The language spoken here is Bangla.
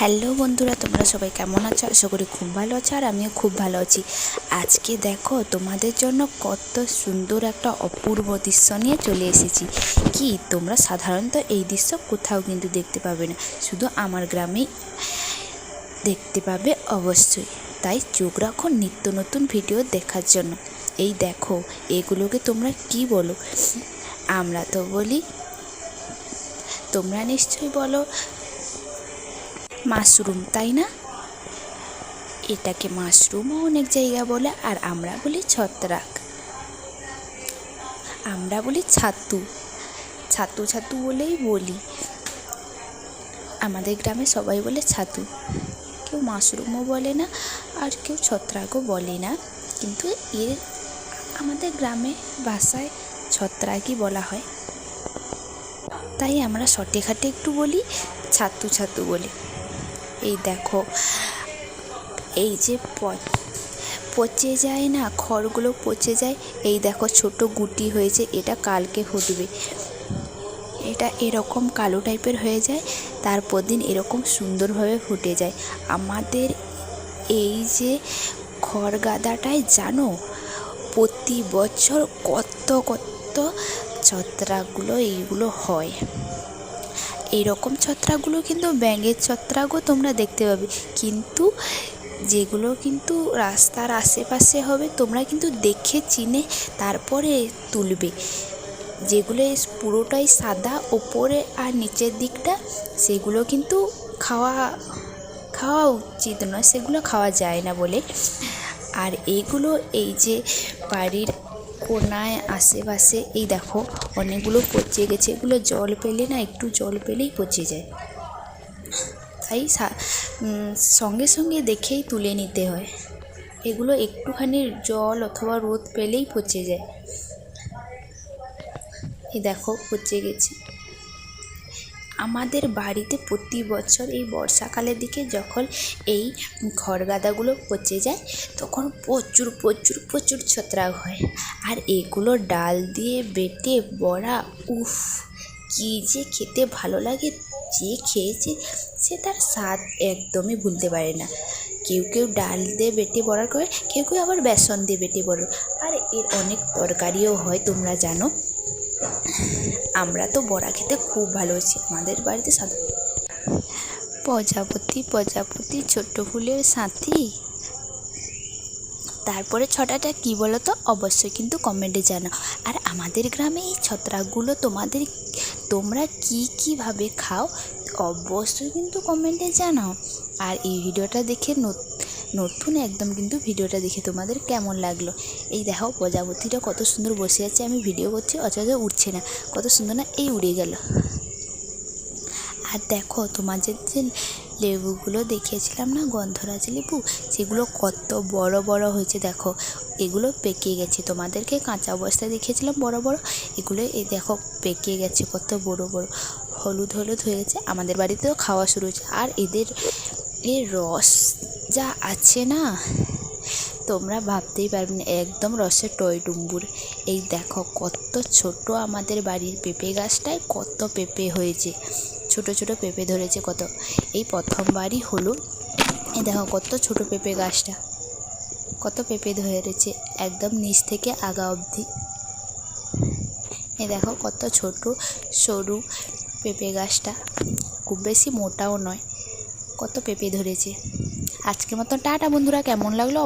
হ্যালো বন্ধুরা, তোমরা সবাই কেমন আছো? আশা করি খুব ভালো আছো আর আমিও খুব ভালো আছি। আজকে দেখো, তোমাদের জন্য কত সুন্দর একটা অপূর্ব দৃশ্য নিয়ে চলে এসেছি। কি, তোমরা সাধারণত এই দৃশ্য কোথাও কিন্তু দেখতে পাবে না। শুধু আমার গ্রামেই দেখতে পাবে অবশ্যই। তাই চোখ রাখো নিত্য নতুন ভিডিও দেখার জন্য। এই দেখো, এগুলোকে তোমরা কি বলো? আমরা তো বলি, তোমরা নিশ্চয়ই বলো মাশরুম, তাই না? এটাকে মাশরুমও অনেক জায়গা বলে আর আমরা বলি ছত্রাক। আমরা বলি ছাতু। ছাতু ছাতু বলেই বলি। আমাদের গ্রামে সবাই বলে ছাতু। কেউ মাশরুমও বলে না আর কেউ ছত্রাকও বলে না। কিন্তু এর আমাদের গ্রামে ভাষায় ছত্রাকই বলা হয়। তাই আমরা শর্টে খাটে একটু বলি, ছাতু ছাতু বলি। এই দেখো, এই যে পচে যায় না, খড়গুলো পচে যায়, এই দেখো ছোট গুটি হয়েছে, এটা কালকে ফুটবে। এটা এরকম কালো টাইপের হয়ে যায় তারপর দিন এরকম সুন্দরভাবে ফুটে যায়। আমাদের এই যে খড় গাদাটায় জানো, প্রতি বছর কত কত ছত্রাকগুলো এইগুলো হয়। এইরকম ছত্রাকগুলো কিন্তু ব্যাঙের ছত্রাকও তোমরা দেখতে পাবে। কিন্তু যেগুলো কিন্তু রাস্তার আশেপাশে হবে, তোমরা কিন্তু দেখে, চিনে তারপরে তুলবে। যেগুলো পুরোটাই সাদা ওপরে আর নিচের দিকটা, সেগুলো কিন্তু খাওয়া খাওয়া উচিত নয়, সেগুলো খাওয়া যায় না বলে। আর এইগুলো এই যে বাড়ির কোনায় আশেপাশে, এই দেখো, অনেকগুলো পচে গেছে। এগুলো জল পেলে না, একটু জল পেলেই পচে যায়। তাই সঙ্গে সঙ্গে দেখেই তুলে নিতে হয়। এগুলো একটুখানি জল অথবা রোদ পেলেই পচে যায়। এই দেখো পচে গেছে। আমাদের বাড়িতে প্রতি বছর এই বর্ষাকালের দিকে যখন এই খড়গাদাগুলো পচে যায়, তখন প্রচুর প্রচুর প্রচুর ছত্রাক হয়। আর এগুলো ডাল দিয়ে বেটে বড়া, উফ, কী যে খেতে ভালো লাগে, যে খেয়েছে সে তার স্বাদ একদমই ভুলতে পারে না। কেউ কেউ ডাল দিয়ে বেটে বড়া করে, কেউ কেউ আবার বেসন দিয়ে বেটে বড়া। আর এর অনেক তরকারিও হয়, তোমরা জানো। আমরা তো বড়া খেতে খুব ভালোবাসি, আমাদের বাড়িতে সাদা প্রজাপতি প্রজাপতি, ছোট্ট ফুলের সাথী। তারপরে ছটাটা কী বলো তো অবশ্যই কিন্তু কমেন্টে জানাও। আর আমাদের গ্রামে এই ছত্রাকগুলো তোমাদের, তোমরা কী কীভাবে খাও? অবশ্যই কিন্তু কমেন্টে জানাও। আর এই ভিডিওটা দেখে নত- নতুন একদম কিন্তু ভিডিওটা দেখে তোমাদের কেমন লাগল? এই দেখো প্রজাপতিটা কত সুন্দর বসে আছে, আমি ভিডিও করছি, অথচ উঠছে না। কত সুন্দর না এই উড়ে গেল। আর দেখো তোমাদের যে লেবুগুলো দেখিয়েছিলাম না, গন্ধরাজ লেবু, সেগুলো কত বড় বড় হয়েছে দেখো। এগুলো পেকে গেছে। তোমাদেরকে কাঁচা অবস্থায় দেখিয়েছিলাম বড় বড়, এগুলো এই দেখো পেকে গেছে কত বড় বড়। হলুদ হলুদ হয়ে গেছে। আমাদের বাড়িতেও খাওয়া শুরু হয়েছে। আর এদের এর রস যা আছে না, তোমরা ভাবতেই পারবে না, একদম রসে টয় ডুম্বুর। এই দেখো কত ছোট আমাদের বাড়ির পেঁপে গাছটায় কত পেঁপে হয়েছে, ছোট ছোট পেঁপে ধরেছে কত। এই প্রথমবারই হলো, এই দেখো কত ছোট পেঁপে গাছটা, কত পেঁপে ধরেছে, একদম নিচ থেকে আগা অবধি। এ দেখো কত ছোট সরু পেঁপে গাছটা, খুব বেশি মোটাও নয়, কত পেঁপে ধরেছে। আজকের মতো টাটা বন্ধুরা কেমন লাগল